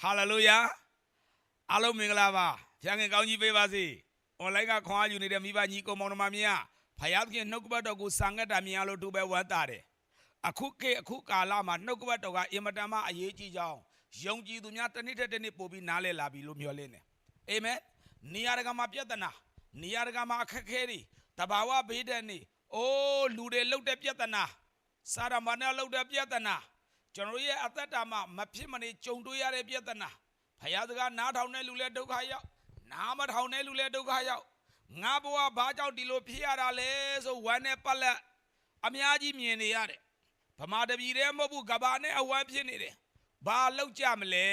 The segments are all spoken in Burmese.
ဟာလေလုယာအားလုံးမင်္ဂလာပါဖခင်ကောင်းကြီးပေးပါစေအွန်လိုင်းကခွန်အားယူနေတဲ့မိဘညီကောင်မောင်နှမများဖခင်နှုတ်ကပတ်တော်ကိုစံငတ်တာမြင်ရလို့တို့ပဲဝမ်းသာတယ်အခုခေတ်အခုကာလမှာနှုတ်ကပတ်တော်ကအင်မတန်မှအရေးကြီးကြောင်းယုံကြည်သူများတစ်နေ့တစ်တစ်နေ့ပို့ပြီးနားလည်လာပြီလို့မျှော်လင့်တယ်အာမင်နေရာတကာမှာပြဿနာနေရာတကာမှာအခက်အခဲတွေတဘာဝဘေးဒဏ်တွေအိုးလူတွေလှုပ်တဲ့ပြဿနာစာရမဏေလှုပ်တဲ့ပြဿနာ ကျွန်တော်တို့ရဲ့အသက်တာမှာမဖြစ်မနေကြုံတွေ့ရတဲ့ပြဿနာဖယားစကားနားထောင်တဲ့လူလည်းဒုက္ခရောက်နားမထောင်တဲ့လူလည်းဒုက္ခရောက်ငါဘဝဘာကြောင့်ဒီလိုဖြစ်ရတာလဲဆိုဝမ်းနဲ့ပတ်လက်အများကြီးမြင်နေရတယ်ဗမာတပြည်တည်းမဟုတ်ဘူးကဘာနဲ့အဝမ်းဖြစ်နေတယ်ဘာလောက်ကြမလဲ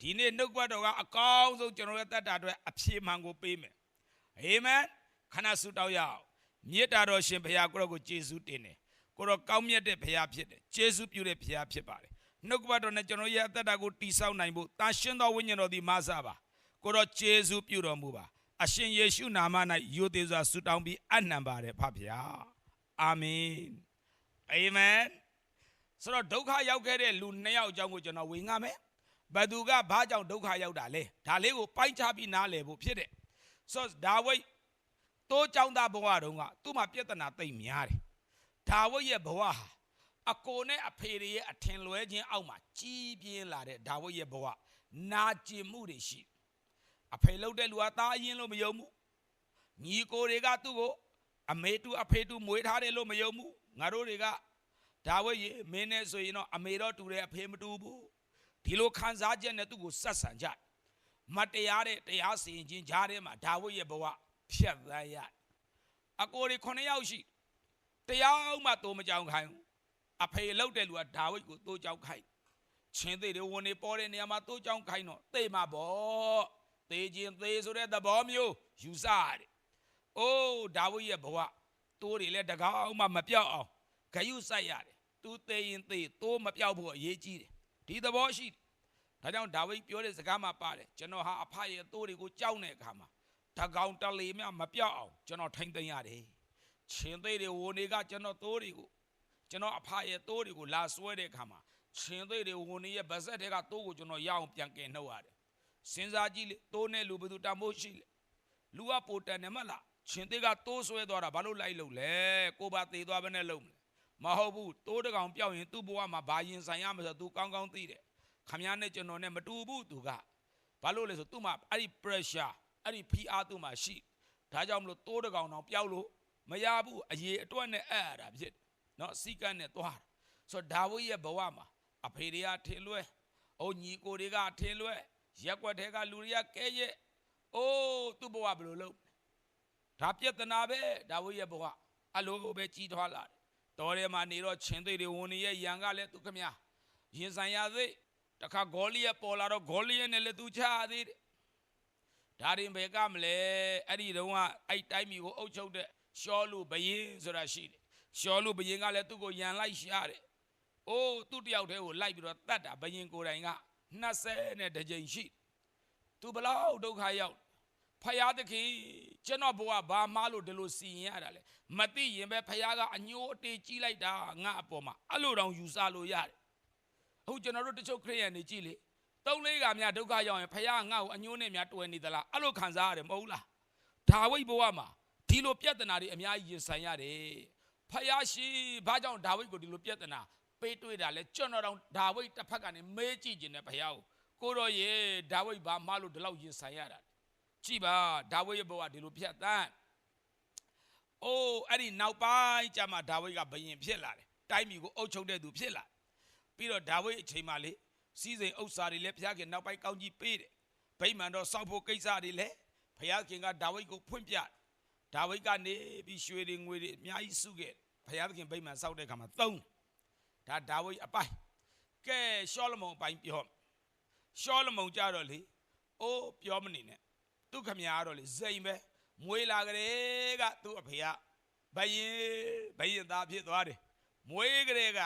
ဒီနေ့နှုတ်ကပတ်တော်ကအကောင်းဆုံးကျွန်တော်ရဲ့တက်တာအတွက်အဖြေမှန်ကိုပေးမယ်အာမင်ခဏဆုတောင်းရအောင်မြေတာတော်ရှင်ဘုရားကိုရောကိုယေရှုတင်တယ် ကိုတော့ကောင်းမြတ်တဲ့ဘုရားဖြစ်တယ်။ကျေးဇူးပြုတဲ့ဘုရားဖြစ်ပါတယ်။နှုတ်ကပတ်တော်နဲ့ကျွန်တော်ရဲ့အသက်တာကိုတည်ဆောက်နိုင်ဖို့တာရှင်းသောဝိညာဉ်တော်သည်မဆပါ။ကိုတော့ကျေးဇူးပြုတော်မူပါ။အရှင်ယေရှုနာမ၌ယိုသေးစွာဆုတောင်းပြီးအနံပါတယ်ဖဖျား။အာမင်။အာမင်။ဆိုတော့ဒုက္ခရောက်ခဲ့တဲ့လူနှစ်ယောက်အကြောင်းကိုကျွန်တော်ဝင်ငါမယ်။ဘယ်သူကဘာကြောင့်ဒုက္ခရောက်တာလဲ။ဒါလေးကိုပိုင်းခြားပြီးနားလည်ဖို့ဖြစ်တယ်။ဆိုတော့ဒါဝိတ်တိုးကြောင်းသားဘဝတုန်းကသူ့မှာပြဿနာသိမ့်များတယ်။ ဒါဝိဒ်ရဲ့ဘဝဟာအကိုနဲ့အဖေတွေရဲ့အထင်လွဲခြင်းအောက်မှာကြီးပြင်းလာတဲ့ဒါဝိဒ်ရဲ့ဘဝနာကျင်မှုတွေရှိတယ်အဖေလှုပ်တဲ့လူကသားအရင်လို့မယုံဘူးညီကိုတွေကသူ့ကိုအမေတူအဖေတူမွေးထားတယ်လို့မယုံဘူးငါတို့တွေကဒါဝိဒ်ရေမင်းနဲ့ဆိုရင်တော့အမေတော့တူတယ်အဖေမတူဘူးဒီလိုခံစားချက်နဲ့သူ့ကိုဆက်ဆံကြတယ်မတရားတဲ့တရားစီရင်ခြင်းကြားထဲမှာဒါဝိဒ်ရဲ့ဘဝဖြတ်သန်းရတယ်အကိုတွေ9ယောက်ရှိတယ် တရားမှတိုးမကြောင်ခိုင်းဘူးအဖေလောက်တဲ့လူကဒါဝိဒ်ကိုတိုးကြောင်ခိုင်းချင်းသေးတွေဝင်နေပေါ်တဲ့နေရာမှာတိုးကြောင်ခိုင်းတော့သိမှာပေါ့သေခြင်းသေးဆိုတဲ့သဘောမျိုးယူဆရတယ်။အိုးဒါဝိဒ်ရဲ့ဘဝတိုးတွေလည်းတကောင်းမှမပြောက်အောင်ဂယုစိုက်ရတယ်။ तू သေရင်သေတိုးမပြောက်ဖို့အရေးကြီးတယ်။ဒီသဘောရှိတယ်။ဒါကြောင့်ဒါဝိဒ်ပြောတဲ့စကားမှာပါတယ်ကျွန်တော်ဟာအဖရဲ့တိုးတွေကိုကြောက်တဲ့အခါမှာတကောင်တလေမြမပြောက်အောင်ကျွန်တော်ထိမ့်သိမ်းရတယ်။ ရှင်သေးတွေဝိုနေကကျွန်တော်သိုးတွေကိုကျွန်တော်အဖရဲ့သိုးတွေကိုလာဆွဲတဲ့အခါမှာရှင်သေးတွေဝိုနေရဲ့ဗဇက်တွေကသိုးကိုကျွန်တော်ရအောင်ပြန်ကင်နှုတ်ရတယ်စဉ်းစားကြည့်လေသိုးနဲ့လူဘယ်သူတမိုးရှိလဲလူကပိုတန်တယ်မလားရှင်သေးကသိုးဆွဲသွားတာဘာလို့လိုက်လို့လဲကိုပါသေးသွားပဲနဲ့လုံးမလဲမဟုတ်ဘူးသိုးတကောင်ပြောက်ရင်သူ့ဘဝမှာဘာရင်ဆိုင်ရမလဲဆိုသူကောင်းကောင်းသိတယ်ခမည်းနဲ့ကျွန်တော်နဲ့မတူဘူးသူကဘာလို့လဲဆိုသူ့မှာအဲ့ဒီ pressure အဲ့ဒီဖိအားသူ့မှာရှိဒါကြောင့်မလို့သိုးတကောင်တော့ပျောက်လို့ မရဘူးအရေးအတွက်နဲ့အဲ့အရာဖြစ်တယ်နော်စီကန်းနဲ့သွားတာဆိုတော့ဒါဝိရဲ့ဘဝမှာအဖေတွေကထင်လွဲအုံညီကိုတွေကထင်လွဲရက်ွက်တွေကလူတွေကကဲရဲ့အိုးသူ့ဘဝဘယ်လိုလုပ်ဒါပြဿနာပဲဒါဝိရဲ့ဘဝအလိုကိုပဲကြီးထွားလာတယ်တော်ထဲမှာနေတော့ချင်းသွေးတွေဝင်နေရဲ့ရန်ကလည်းသူခမရင်ဆိုင်ရသေးတခါဂေါလိယပေါ်လာတော့ဂေါလိယနဲ့လည်းသူချသေးတယ်ဒါရင်ဘယ်ကမလဲအဲ့ဒီတုန်းကအဲ့တိုင်းမျိုးကိုအုပ်ချုပ်တဲ့ ရှောလူဘယင်းဆိုတာရှိတယ်ရှောလူဘယင်းကလည်းသူ့ကိုယန်လိုက်ရှာတယ်အိုးသူ့တယောက်တည်းကိုလိုက်ပြီးတော့တတ်တာဘယင်းကိုယ်တိုင်က20နဲ့တစ်ကြိမ်ရှိသူဘလောက်ဒုက္ခရောက်ဖယားသခင်ကျွန်တော်ဘဝဘာမှလို့ဒီလိုစီရင်ရတာလဲမသိရင်ပဲဖယားကအညိုးအတေးကြီးလိုက်တာငါအပေါ်မှာအဲ့လိုတောင်ယူဆလို့ရတယ်အခုကျွန်တော်တို့တချို့ခရိယန်တွေကြည့်လေသုံးလေးကများဒုက္ခရောက်ရင်ဖခင်ငါ့ကိုအညိုးနဲ့များတွေ့နေသလားအဲ့လိုခံစားရတယ်မဟုတ်လားဒါဝိဒ်ဘဝမှာ ဒီလိုပြဿနာတွေအများကြီးရင်ဆိုင်ရတယ်ဖခင်ရှိဘာကြောင့်ဒါဝိဒ်ကိုဒီလိုပြဿနာပေးတွေ့တာလဲကျွန်တော်တော့ဒါဝိဒ်တစ်ဖက်ကနေမေးကြည့်ခြင်းနဲ့ဖခင်ကိုကိုတော့ရေဒါဝိဒ်ဘာမှလို့ဒီလောက်ရင်ဆိုင်ရတာကြည့်ပါဒါဝိဒ်ရဲ့ဘဝဒီလိုဖြတ်တန်းအိုးအဲ့ဒီနောက်ပိုင်းကျမှဒါဝိဒ်ကဘယင်ဖြစ်လာတယ်တိုင်းပြည်ကိုအုပ်ချုပ်တဲ့သူဖြစ်လာပြီးတော့ဒါဝိဒ်အချိန်မှလေစီးစိမ်ဥစ္စာတွေလည်းဘုရားခင်နောက်ပိုင်းကောင်းကြီးပေးတယ်ဗိမာန်တော်စောက်ဖို့ကိစ္စတွေလည်းဘုရားခင်ကဒါဝိဒ်ကိုဖွင့်ပြတယ် ဒါဝိဒ်ကနေပြီးရွှေတွေငွေတွေအများကြီးစုခဲ့ဘုရားခင်ဗိမာန်စောက်တဲ့အခါမှာသုံးဒါဒါဝိဒ်အပိုင်းကဲရှောလမုန်အပိုင်းပြောရှောလမုန်ကြတော့လေအိုးပြောမနေနဲ့သူခမရတော့လေဇိမ်ပဲမွေးလာကြတဲ့ကသူ့အဖေကဘယင်ဘယင်သားဖြစ်သွားတယ်မွေးကြတဲ့က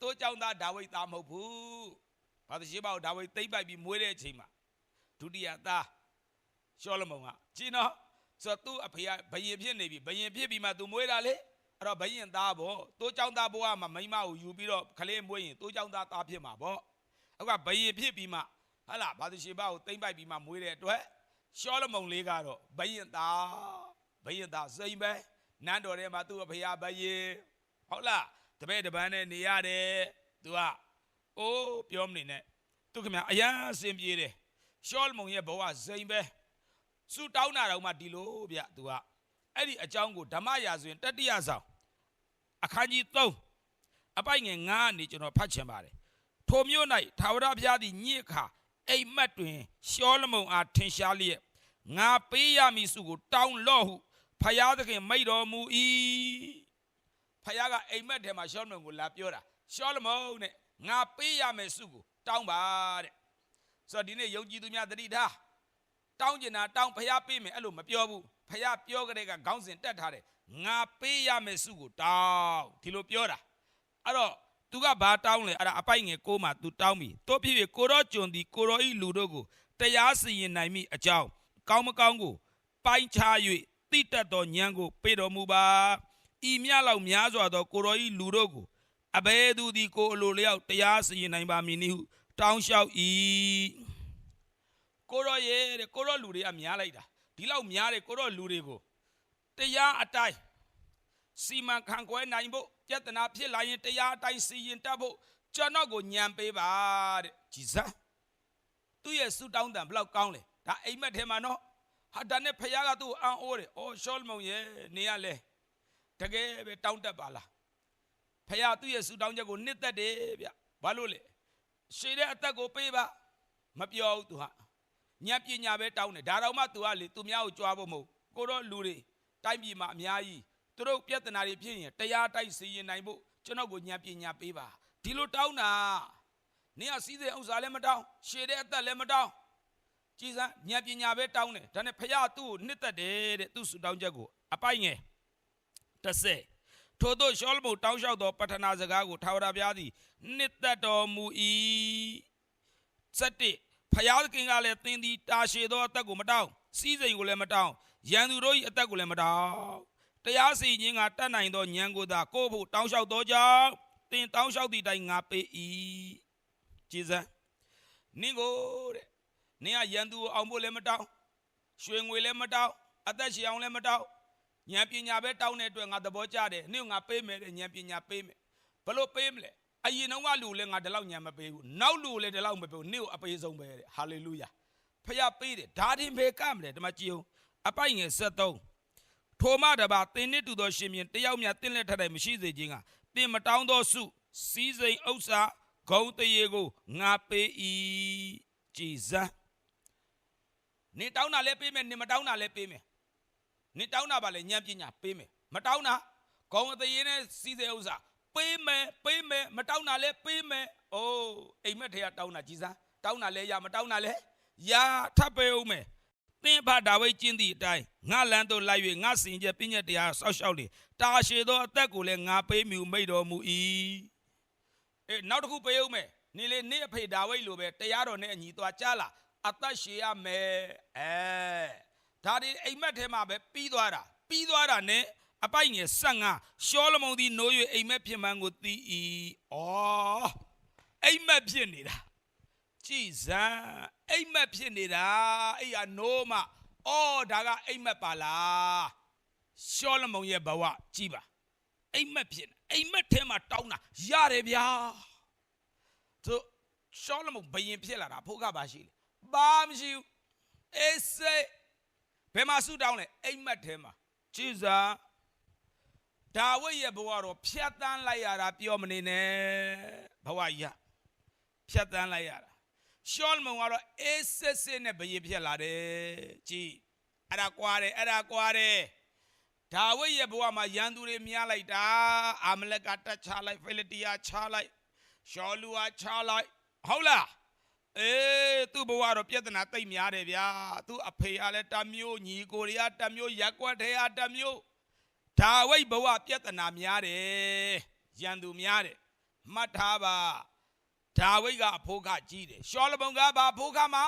တိုးကြောင့်သားဒါဝိဒ်သားမဟုတ်ဘူး။ဘာသာရှိပါဦးဒါဝိဒ်သိမ့်ပိုက်ပြီးမွေးတဲ့အချိန်မှာဒုတိယသားရှောလမုန်ကကြည်နော် ဆိုတော့သူ့အဖေကဘယင်ဖြစ်နေပြီဘယင်ဖြစ်ပြီးမှသူမွေးတာလေအဲ့တော့ဘယင်သားပေါ့တိုးကြောင့်သားဘဝမှာမိန်းမကိုယူပြီးတော့ခလေးမွေးရင်တိုးကြောင့်သားသားဖြစ်မှာပေါ့နောက်ကဘယင်ဖြစ်ပြီးမှဟာလာဘာသူရှေဘကိုတိမ့်ပိုက်ပြီးမှမွေးတဲ့အတွက်ရှောလမုန်လေးကတော့ဘယင်သားဘယင်သားစိမ့်ပဲနန်းတော်ထဲမှာသူ့အဖေကဘယင်ဟုတ်လားတပည့်တပန်းနဲ့နေရတယ်သူကအိုးပြောမနေနဲ့သူခင်ဗျာအရန်အစင်ပြေတယ်ရှောလမုန်ရဲ့ဘဝစိမ့်ပဲ စူတောင်းတာတော့မှဒီလိုဗျသူကအဲ့ဒီအကြောင်းကိုဓမ္မရာဇဝင်တတိယဆောင်အခန်းကြီး3အပိုက်ငယ်9ကနေကျွန်တော်ဖတ်ချင်ပါတယ်ထိုမျိုး၌သာဝရဘုရားသည်ညစ်ခါအိမ်မက်တွင်ရှောလမုန်အားထင်ရှားလျက်ငါပေးရမည်စုကိုတောင်းလော့ဟုဖယားသခင်မိတ်တော်မူ၏ဖယားကအိမ်မက်ထဲမှာရှောလမုန်ကိုလာပြောတာရှောလမုန်နဲ့ငါပေးရမယ်စုကိုတောင်းပါတဲ့ဆိုတော့ဒီနေ့ယုံကြည်သူများသတိထား တောင်းကျင်တာတောင်းဖယားပေးမယ်အဲ့လိုမပြောဘူးဖယားပြောကြတဲ့ကခေါင်းစဉ်တက်ထားတယ်ငါပေးရမယ်စုကိုတောင်းဒီလိုပြောတာအဲ့တော့သူကဘာတောင်းလဲအဲ့ဒါအပိုက်ငယ်ကိုမှသူတောင်းပြီတို့ဖြစ်ဖြစ်ကိုရောကျွန်သည်ကိုရောဤလူတို့ကိုတရားစီရင်နိုင်မိအကြောင်းကောင်းမကောင်းကို ပိုင်းခြား၍တိတက်သောဉာဏ်ကို ပေးတော်မူပါဤမြလောက်များစွာသောကိုရောဤလူတို့ကိုအဘယ်သူသည်ကိုအလိုလျောက်တရားစီရင်နိုင်ပါမည်နည်းဟုတောင်းလျှောက်၏ ကိုရောရဲ့တဲ့ကိုရောလူတွေကများလိုက်တာဒီလောက်များတယ်ကိုရောလူတွေကိုတရားအတိုင်းစီမံခန့်ခွဲနိုင်ဖို့ပြဿနာဖြစ်လာရင်တရားအတိုင်းစီရင်တတ်ဖို့ကျွန်တော်ကိုညံပေးပါတဲ့ကြည်စမ်းသူ့ရဲ့ဆူတောင်းတန်ဘလောက်ကောင်းလဲဒါအိမ်မက်ထဲမှာနော်ဟာဒါနဲ့ဖခင်ကသူ့ကိုအံ့ဩတယ်အော်ရှောလမုန်ရဲ့နေရလဲတကယ်ပဲတောင်းတတ်ပါလားဖခင်သူ့ရဲ့ဆူတောင်းချက်ကိုနှစ်သက်တယ်ဗျဘာလို့လဲရှည်တဲ့အသက်ကိုပေးပါမပြောဘူးသူဟာ ညံပညာပဲတောင်းတယ်ဒါတော့မှသူကလေသူများကိုကြွားဖို့မဟုတ်ကိုတော့လူတွေတိုင်းပြည်မှာအများကြီးသူတို့ပြဿနာတွေဖြစ်ရင်တရားတိုက်စီရင်နိုင်ဖို့ကျွန်တော်ကိုဉာဏ်ပညာပေးပါဒီလိုတောင်းတာနင်ကစီးတဲ့ဥစ္စာလည်းမတောင်းရှည်တဲ့အသက်လည်းမတောင်းကြည်စမ်းဉာဏ်ပညာပဲတောင်းတယ်ဒါနဲ့ဖခင်သူ့ကိုနှစ်သက်တယ်တဲ့သူ့ဆူတောင်းချက်ကိုအပိုက်ငယ်30ထို့သောရှောလမုန်တောင်းလျှောက်သောပထနာစကားကိုထာဝရဘုရားသည်နှစ်သက်တော်မူ၏7 ဖယားခင်ကလည်းသင်သည်တာရှည်သောအသက်ကိုမတောင်းစီးစိမ်ကိုလည်းမတောင်းရန်သူတို့၏အသက်ကိုလည်းမတောင်းတရားစီရင်ကတတ်နိုင်သောဉာဏ်ကိုသာကိုယ့်ဖို့တောင်းလျှောက်သောကြောင့်သင်တောင်းလျှောက်သည့်တိုင်ငါပေး၏ကြည်စမ်းနင့်ကိုတဲ့နင်ကရန်သူကိုအောင်ဖို့လည်းမတောင်းရွှေငွေလည်းမတောင်းအသက်ရှင်အောင်လည်းမတောင်းဉာဏ်ပညာပဲတောင်းတဲ့အတွက်ငါသဘောကျတယ်နင့်ကိုငါပေးမယ်တဲ့ဉာဏ်ပညာပေးမယ်ဘလို့ပေးမလဲ အရင်တော့ကလူလည်းငါဒီလောက်ဉာဏ်မပေးဘူးနောက်လူလည်းဒီလောက်မပေးဘူးနင့်ကိုအပေးဆုံးပဲတဲ့ဟာလေလုယာဖခင်ပေးတယ်ဒါတင်ဘေကမလဲဒီမှာကြည်အောင်အပိုက်ငယ်73ထိုမှတပါသင်နှင့်တူသောရှင်မြင်တယောက်မြတ်တင်းလက်ထက်တိုင်းမရှိစေခြင်းကတင်မတောင်းသောစုစည်းစိမ်ဥစ္စာဂုံတရေကိုငါပေး၏ကြည်စမ်းနေတောင်းတာလည်းပေးမယ်နေမတောင်းတာလည်းပေးမယ်နေတောင်းတာပါလေဉာဏ်ပညာပေးမယ်မတောင်းတာဂုံတရေနဲ့စည်းစိမ်ဥစ္စာ ပေးမယ်ပေးမယ်မတောင်းတာလည်းပေးမယ်အိုးအိမ်မက်ထဲကတောင်းတာကြည်စမ်းတောင်းတာလည်းရမတောင်းတာလည်းရထပ်ပေးဦးမယ်သင်ဖဒါဝိဒ်ကျင့်သည့်အတိုင်းငါလန်းတို့လိုက်၍ငါစင်ကြပြည့်ညက်တရားဆောက်ရှောက်လေတာရှည်သောအသက်ကိုလည်းငါပေးမြူမိတ်တော်မူ၏အေးနောက်တစ်ခုပေးဦးမယ်နေလေနေအဖေဒါဝိဒ်လိုပဲတရားတော်နဲ့အညီသွားကြားလာအသက်ရှည်ရမယ်အဲဒါဒီအိမ်မက်ထဲမှာပဲပြီးသွားတာပြီးသွားတာနဲ့ အပိုက်ငယ်15ရှောလမုန်သည်နိုး၍အိမ်မက်ဖြစ်မှန်းကိုသိ၏ဩအိမ်မက်ဖြစ်နေတာကြည်စမ်းအိမ်မက်ဖြစ်နေတာအဲ့ရနိုးမအော်ဒါကအိမ်မက်ပါလားရှောလမုန်ရဲ့ဘဝကြည်ပါအိမ်မက်ဖြစ်နေအိမ်မက်ထဲမှာတောင်းတာရတယ်ဗျာသူရှောလမုန်ဘယင်ဖြစ်လာတာဖို့ကပါရှိလေဘာမရှိဘူးအေးစေးဘယ်မှာဆူတောင်းလဲအိမ်မက်ထဲမှာကြည်စမ်း ဒါဝိဒ်ရဲ့ဘဝတော့ဖြတ်တန်းလိုက်ရတာပြောမနေနဲ့ဘဝကြီးကဖြတ်တန်းလိုက်ရတာရှောလမုန်ကတော့အေးစစ်စစ်နဲ့ဘယင်ဖြစ်လာတယ်ကြည်အဲ့ဒါကွာတယ်အဲ့ဒါကွာတယ်ဒါဝိဒ်ရဲ့ဘဝမှာရန်သူတွေများလိုက်တာအာမလက်ကတက်ချလိုက်ဖိလိတီယာချလိုက်ရှောလူဟာချလိုက်ဟုတ်လားအေးသူ့ဘဝတော့ပြဿနာတိတ်များတယ်ဗျာသူ့အဖေကလည်းတမျိုးညီကိုတွေကတမျိုးရက်ကွက်ထဲကတမျိုး ဒါဝိဒ်ဘဝပြဿနာများတယ်ရန်သူများတယ်မှတ်ထားပါဒါဝိဒ်ကအဖိုးခကြီးတယ်ရှောလမုန်ကဘာအဖိုးခမှာ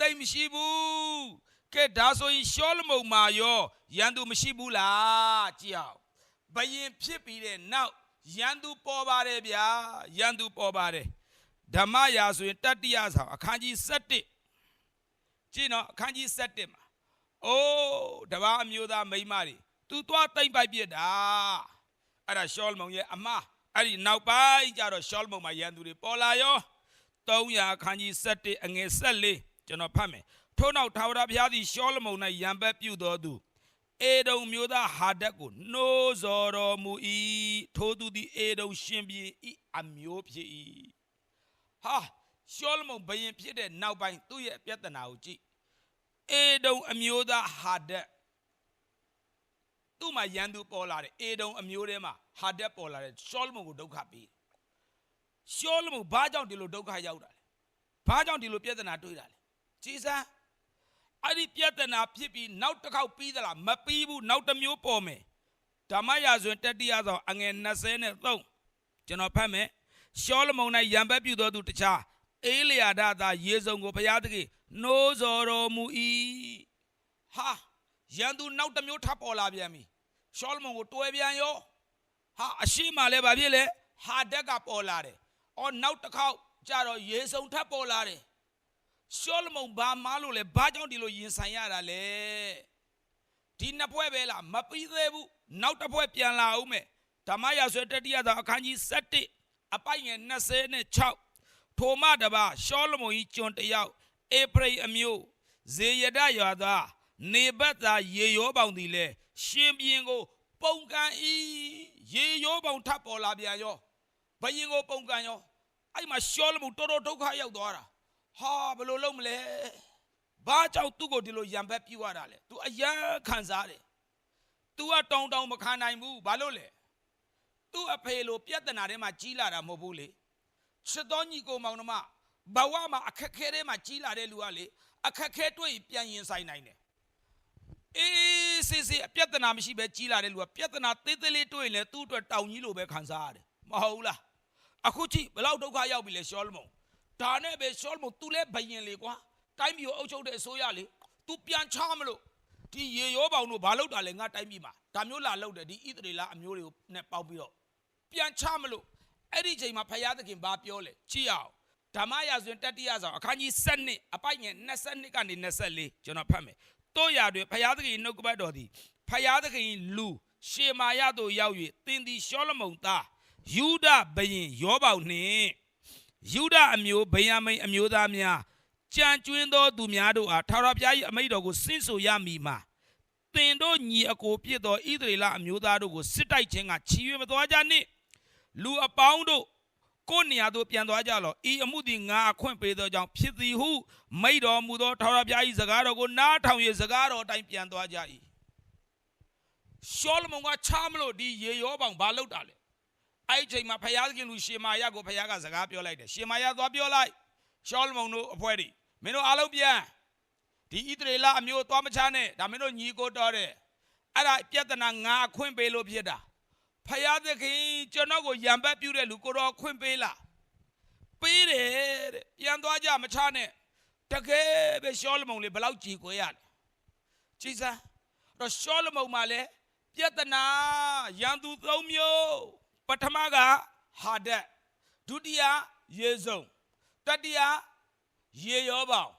တိတ်မရှိဘူးကဲဒါဆိုရင်ရှောလမုန်မှာရောရန်သူမရှိဘူးလားကြည့်အောင်ဘယင်ဖြစ်ပြီးတဲ့နောက်ရန်သူပေါ်ပါတယ်ဗျာရန်သူပေါ်ပါတယ်ဓမ္မရာဆိုရင်တတ္တိယဆောင်အခန်းကြီး7ကြည့်နော်အခန်းကြီး7မှာအိုးတပါးအမျိုးသားမိန်းမတွေ သူသွားတိမ့်ပိုက်ပြစ်တာအဲ့ဒါရှောလမုန်ရဲ့အမအဲ့ဒီနောက်ပိုင်းကျတော့ရှောလမုန်မှာရန်သူတွေပေါ်လာရော300အခန်းကြီး7အငယ်14ကျွန်တော်ဖတ်မယ်ထို့နောက်ထာဝရဘုရားသည်ရှောလမုန်၌ရံပက်ပြုတော်သူအေဒုံမျိုးသားဟာဒတ်ကိုနှိုးစော်တော်မူ၏ထိုသူသည်အေဒုံရှင်ပြည်ဤအမျိုးဖြစ်၏ဟာရှောလမုန်ဘယင်ဖြစ်တဲ့နောက်ပိုင်းသူ့ရဲ့ပြဿနာကိုကြည့်အေဒုံအမျိုးသားဟာဒတ် သူ့မှာရန်သူပေါ်လာတယ်အေဒုံအမျိုးထဲမှာဟာဒတ်ပေါ်လာတယ်ရှောလမုန်ကိုဒုက္ခပေးတယ်ရှောလမုန်ဘာကြောင့်ဒီလိုဒုက္ခရောက်တာလဲဘာကြောင့်ဒီလိုပြဿနာတွေ့တာလဲကြည်စမ်းအဲ့ဒီပြဿနာဖြစ်ပြီးနောက်တစ်ခေါက်ပြီးသလားမပြီးဘူးနောက်တစ်မျိုးပေါ်မယ်ဓမ္မရာဇဝင်တတိယဆောင်အငယ်23ကျွန်တော်ဖတ်မယ်ရှောလမုန်၌ရံပက်ပြုသောသူတခြားအေလျာဒသာယေစုံကိုဘုရားသခင်နှိုးဆော်တော်မူ၏ဟာ ရန်သူနောက်တစ်မျိုးထပ်ပေါ်လာပြန်ပြီရှောလမုန်ကိုတွဲပြန်ရောဟာအရှိမလဲဗာဖြစ်လေဟာဒက်ကပေါ်လာတယ်အော်နောက်တစ်ခေါက်ကျတော့ယေစုံထပ်ပေါ်လာတယ်ရှောလမုန်ဘာမားလို့လဲဘာကြောင့်ဒီလိုရင်ဆိုင်ရတာလဲဒီနှစ်ဖွဲ့ပဲလားမပြီးသေးဘူးနောက်တစ်ဖွဲ့ပြန်လာအောင်မယ်ဓမ္မရာဆွဲတတိယသာအခန်းကြီး7အပိုင်ငယ်26ထိုမှတပါရှောလမုန်ကြီးကျွန်တယောက်အေဖရိအမျိုးဇေယဒရွာသား နေဘတ်သာရေရောပေါင်သည်လဲရှင်ပြင်ကို ပုံကန်ဤရေရောပေါင်ထပ်ပေါ်လာပြန်ရောဘယင်ကိုပုံကန်ရောအဲ့မှာရှောလမှုတော်တော်ဒုက္ခရောက်သွားတာဟာဘယ်လိုလုပ်မလဲဘာကြောင့်သူ့ကိုဒီလိုရံဘက်ပြူရတာလဲ तू အယံခံစားတယ် तू ကတောင်းတောင်းမခံနိုင်ဘူးဘာလို့လဲသူ့အဖေလိုပြဿနာထဲမှာကြီးလာတာမဟုတ်ဘူးလေချစ်တော်ညီကိုမောင်နှမဘဝမှာအခက်ခဲထဲမှာကြီးလာတဲ့လူကလေအခက်ခဲတွေ့ပြန်ရင်ဆိုင်နိုင်တယ် အေးစစ်စစ်ပြဿနာမရှိပဲကြီးလာတဲ့လူကပြဿနာသေးသေးလေးတွေ့ရင်လေသူ့အတွက်တောင်ကြီးလိုပဲခံစားရတယ်မဟုတ်လားအခုကြည့်ဘယ်လောက်ဒုက္ခရောက်ပြီလဲရှောလမုန်ဒါနဲ့ပဲရှောလမုန် तू လဲဘယင်လေကွာတိုင်းပြည်ကိုအုပ်ချုပ်တဲ့အစိုးရလေ तू ပြန်ချမလို့ဒီရေရောပေါင်တို့ဘာလုပ်တာလဲငါတိုင်းပြည်မှာဒါမျိုးလာလုပ်တယ်ဒီဣသရေလအမျိုးတွေကိုနဲ့ပေါက်ပြီးတော့ပြန်ချမလို့အဲ့ဒီချိန်မှာဖယားသခင်ဘာပြောလဲကြည့်အောင်ဓမ္မရာဇဝင်တတိယဆောင်အခန်းကြီး7အပိုက်ငယ်22ကနေ24ကျွန်တော်ဖတ်မယ် တို့ရာတွင်ဖယားသခင်နှုတ်ကပတ်တော်သည်ဖယားသခင်လူရှေမာယတို့ရောက်၍သင်သည်ရှောလမုန်သားယူဒဘယင်ယောပေါင်နှင့်ယူဒအမျိုးဗိယံမိန်အမျိုးသားများကြံကျွင်းသောသူများတို့အားထာဝရဘုရား၏အမိန့်တော်ကိုဆင့်ဆိုရမည်မှာသင်တို့ညီအကိုပြစ်သောဣသရေလအမျိုးသားတို့ကိုစစ်တိုက်ခြင်းကချီ၍မသွားကြနှင့်လူအပေါင်းတို့ ကိုယ်နေရာသို့ပြန်သွားကြလော့ဤအမှုသည်ငါအခွင့်ပေးသောကြောင့်ဖြစ်သည်ဟုမိန့်တော်မူသောထာဝရဘုရား၏စကားတော်ကိုနားထောင်၍စကားတော်အတိုင်းပြန်သွားကြ၏ရှောလမုန်ကချားမလို့ဒီရေရောပေါင်ဘာလုပ်တာလဲအဲ့ဒီချိန်မှာဖယားသခင်လူရှေမာယကိုဖယားကစကားပြောလိုက်တယ်ရှေမာယသွားပြောလိုက်ရှောလမုန်တို့အဖွဲ့တွေမင်းတို့အားလုံးပြန်ဒီဣသရေလအမျိုးသွားမချနဲ့ဒါမင်းတို့ညီကိုတော်တယ်အဲ့ဒါပြဿနာငါအခွင့်ပေးလို့ဖြစ်တာ ဖယားသခင်ကျွန်တော်ကိုယံပက်ပြုတဲ့လူကိုတော်ခွင့်ပေးလားပေးတယ်တဲ့ပြန်သွားကြမချနဲ့တကယ်ပဲရှောလမုန်လေးဘယ်လောက်ကြည်ခွဲရလဲကြည်စမ်းအဲ့တော့ရှောလမုန်မှာလဲပြဿနာရန်သူသုံးမျိုးပထမကဟာဒတ်ဒုတိယယေဇုံတတိယရေရောပေါင်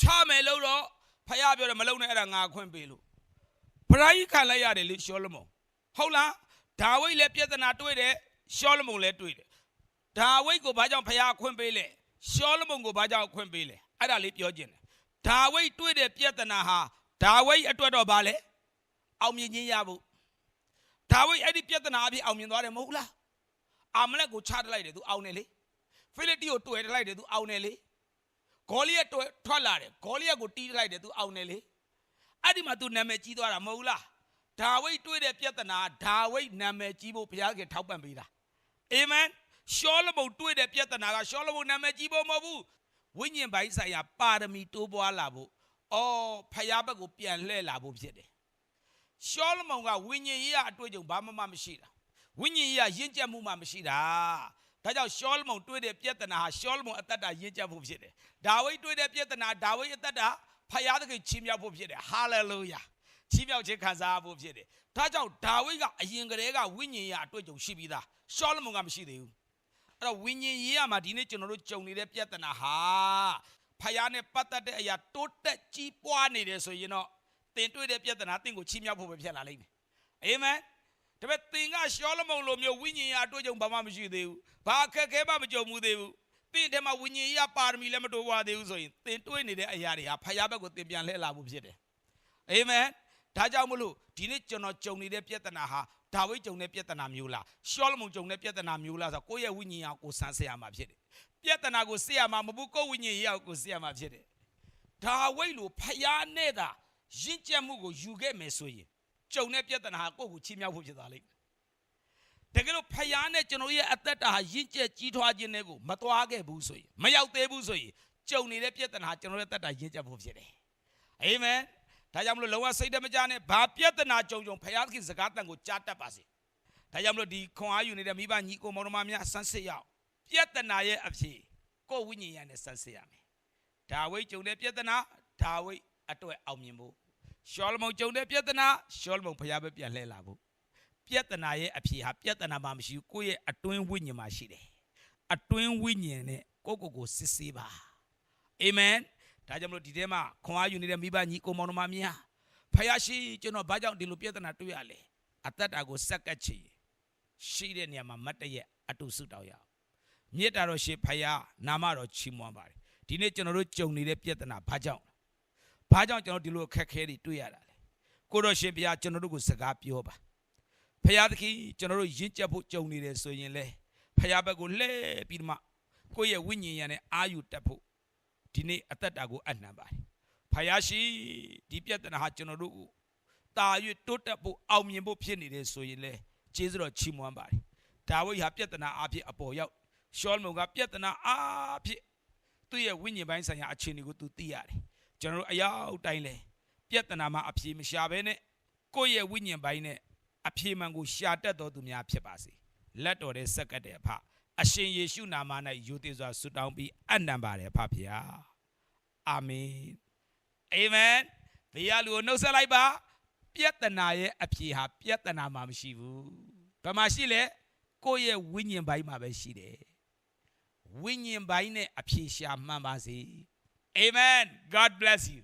ချမယ်လို့တော့ဖယားပြောတယ်မလုံနဲ့အဲ့ဒါငါခွင့်ပေးလို့ပရာဟိခံလိုက်ရတယ်လေရှောလမုန်ဟုတ်လား ဒါဝိဒ်လည်းပြဿနာတွေ့တယ်ရှောလမုန်လည်းတွေ့တယ်ဒါဝိဒ်ကိုဘာကြောင့်ဖယားခွင့်ပေးလဲရှောလမုန်ကိုဘာကြောင့်ခွင့်ပေးလဲအဲ့ဒါလေးပြောခြင်းတယ်ဒါဝိဒ်တွေ့တဲ့ပြဿနာဟာဒါဝိဒ်အတွက်တော့ဘာလဲအောင်မြင်ခြင်းရဖို့ဒါဝိဒ်အဲ့ဒီပြဿနာအဖြစ်အောင်မြင်သွားတယ်မဟုတ်လားအာမလက်ကိုချတက်လိုက်တယ်သူအောင်တယ်လေဖိလိတိကိုတွေ့တက်လိုက်တယ်သူအောင်တယ်လေဂေါလိယက်တွေ့ထွက်လာတယ်ဂေါလိယက်ကိုတီးတက်လိုက်တယ်သူအောင်တယ်လေအဲ့ဒီမှာသူနာမည်ကြီးသွားတာမဟုတ်လား ဒါဝိဒ်တွေ့တဲ့ပြဿနာဒါဝိဒ်နာမည်ကြီးဖို့ဘုရားခင်ထောက်ပံ့ပေးတာအာမင်ရှောလမုန်တွေ့တဲ့ပြဿနာကရှောလမုန်နာမည်ကြီးဖို့မဟုတ်ဘူးဝိညာဉ်ပိုင်းဆိုင်ရာပါရမီတိုးပွားလာဖို့အော်ဖယားဘက်ကိုပြန်လှည့်လာဖို့ဖြစ်တယ်ရှောလမုန်ကဝိညာဉ်ရေးရအတွေ့အကြုံဘာမှမမရှိတာဝိညာဉ်ရေးရရင့်ကျက်မှုမှမရှိတာဒါကြောင့်ရှောလမုန်တွေ့တဲ့ပြဿနာဟာရှောလမုန်အသက်တာရင့်ကျက်ဖို့ဖြစ်တယ်ဒါဝိဒ်တွေ့တဲ့ပြဿနာဒါဝိဒ်အသက်တာဖယားသခင်ချီးမြှောက်ဖို့ဖြစ်တယ်ဟာလေလုယာ ချီးမြှောက်ခြင်းခံစားဖို့ဖြစ်တယ်ဒါကြောင့်ဒါဝိဒ်ကအရင်ကတည်းကဝိညာဉ်ရေးရအတွေ့အကြုံရှိပြီးသားရှောလမုန်ကမရှိသေးဘူးအဲ့တော့ဝိညာဉ်ရေးရမှာဒီနေ့ကျွန်တော်တို့ကြုံနေတဲ့ပြဿနာဟာဖယားနဲ့ပတ်သက်တဲ့အရာတိုးတက်ကြီးပွားနေတယ်ဆိုရင်တော့တင်တွေ့တဲ့ပြဿနာတင့်ကိုချီးမြှောက်ဖို့ပဲဖြစ်လာလိမ့်မယ်အာမင်ဒါပေမဲ့သင်ကရှောလမုန်လိုမျိုးဝိညာဉ်ရအတွေ့အကြုံဘာမှမရှိသေးဘူးဘာအခက်အခဲမှမကြုံဘူးသေးဘူးသင်ထဲမှာဝိညာဉ်ရပါရမီလည်းမတိုးပွားသေးဘူးဆိုရင်သင်တွေ့နေတဲ့အရာတွေဟာဖယားဘက်ကိုသင်ပြန်လှည့်လာဖို့ဖြစ်တယ်အာမင် ဒါကြောင့်မလို့ဒီနေ့ကျွန်တော်ကြုံနေတဲ့ပြဿနာဟာဒါဝိဒ်ကြုံတဲ့ပြဿနာမျိုးလားရှောလမုန်ကြုံတဲ့ပြဿနာမျိုးလားဆိုတော့ကိုယ့်ရဲ့ဝိညာဉ်ရကိုဆန်းစစ်ရမှာဖြစ်တယ်ပြဿနာကိုစစ်ရမှာမဟုတ်ဘူးကိုယ့်ဝိညာဉ်ရကိုစစ်ရမှာဖြစ်တယ်ဒါဝိဒ်လိုဖယားနဲ့သာရင့်ကျက်မှုကိုယူခဲ့မယ်ဆိုရင်ကြုံတဲ့ပြဿနာဟာကိုယ့်ကိုချီးမြှောက်ဖို့ဖြစ်သွားလိမ့်မယ်တကယ်လို့ဖယားနဲ့ကျွန်တော်ရဲ့အသက်တာဟာရင့်ကျက်ကြီးထွားခြင်းတွေကိုမသွားခဲ့ဘူးဆိုရင်မရောက်သေးဘူးဆိုရင်ကြုံနေတဲ့ပြဿနာဟာကျွန်တော်ရဲ့အသက်တာရင့်ကျက်ဖို့ဖြစ်တယ်အာမင် ဒါကြောင့်မလို့လောကစိတ်တမကြနဲ့ဘာပြဿနာကြုံကြုံဖယားသခင်စကားတန်ကိုကြားတတ်ပါစေဒါကြောင့်မလို့ဒီခွန်အားယူနေတဲ့မိဘညီကိုမောင်နှမများဆန်းစစ်ရအောင်ပြဿနာရဲ့အဖြစ်ကိုယ်ဝိညာဉ်ရနဲ့ဆန်းစစ်ရမယ်ဒါဝိဒ်ကြုံတဲ့ပြဿနာဒါဝိဒ်အတွက်အောင်မြင်ဖို့ရှောလမုန်ကြုံတဲ့ပြဿနာရှောလမုန်ဖယားပဲပြန်လှည့်လာဖို့ပြဿနာရဲ့အဖြစ်ဟာပြဿနာမှမရှိဘူးကိုယ့်ရဲ့အတွင်းဝိညာဉ်မှာရှိတယ်အတွင်းဝိညာဉ်နဲ့ကိုယ့်ကိုယ်ကိုစစ်ဆေးပါအာမင် ဒါကြောင့်မလို့ဒီထဲမှာခွန်အားယူနေတဲ့မိဘညီကိုမောင်နှမများဖယားရှိကျွန်တော်ဘာကြောင့်ဒီလိုပြဿနာတွေ့ရလဲအသက်တာကိုစက်ကတ်ချင်ရှိတဲ့နေရာမှာမတ်တရက်အတူဆုတောင်းရအောင်မြစ်တာတော့ရှေဖယားနာမတော်ချီးမွမ်းပါတယ်ဒီနေ့ကျွန်တော်တို့ကြုံနေတဲ့ပြဿနာဘာကြောင့်ဘာကြောင့်ကျွန်တော်ဒီလိုအခက်အခဲတွေတွေ့ရတာလဲကိုတော်ရှင်ဘုရားကျွန်တော်တို့ကိုစကားပြောပါဖယားသခင်ကျွန်တော်တို့ရင့်ကျက်ဖို့ကြုံနေတယ်ဆိုရင်လေဖယားဘက်ကိုလှည့်ပြီးတော့မှကိုယ့်ရဲ့ဝိညာဉ်ရံနဲ့အာယူတက်ဖို့ ဒီနေ့အသက်တာကိုအနှံပါတယ်ဖယားရှိဒီပြဿနာဟာကျွန်တော်တို့ကိုတာ၍တိုးတက်ဖို့အောင်မြင်ဖို့ဖြစ်နေတယ်ဆိုရင်လေကျေးဇူးတော်ချီးမွမ်းပါတယ်ဒါဝိဒ်ဟာပြဿနာအဖြစ်အပေါ်ရောက်ရှောလမုန်ကပြဿနာအဖြစ်သူ့ရဲ့ဝိညာဉ်ပိုင်းဆိုင်ရာအခြေအနေကိုသူသိရတယ်ကျွန်တော်တို့အရောက်တိုင်းလဲပြဿနာမှာအဖြေမရှာဘဲနဲ့ကိုယ့်ရဲ့ဝိညာဉ်ပိုင်းနဲ့အဖြေမှန်ကိုရှာတတ်တော်သူများဖြစ်ပါစေလက်တော်တဲ့စက္ကတ်တဲ့အဖ အရှင်ယေရှုနာမ၌ယိုသေးစွာဆုတောင်းပြီးအနံပါတယ်အဖဖေဟာအာမင်အာမင်ဘေးရလူကိုနှုတ်ဆက်လိုက်ပါပြဿနာရဲ့အဖြေဟာပြဿနာမှာမရှိဘူးဘယ်မှာရှိလဲကိုယ့်ရဲ့ဝိညာဉ်ပိုင်းမှာပဲရှိတယ်ဝိညာဉ်ပိုင်းနဲ့အဖြေရှာမှန်ပါစေအာမင် God bless you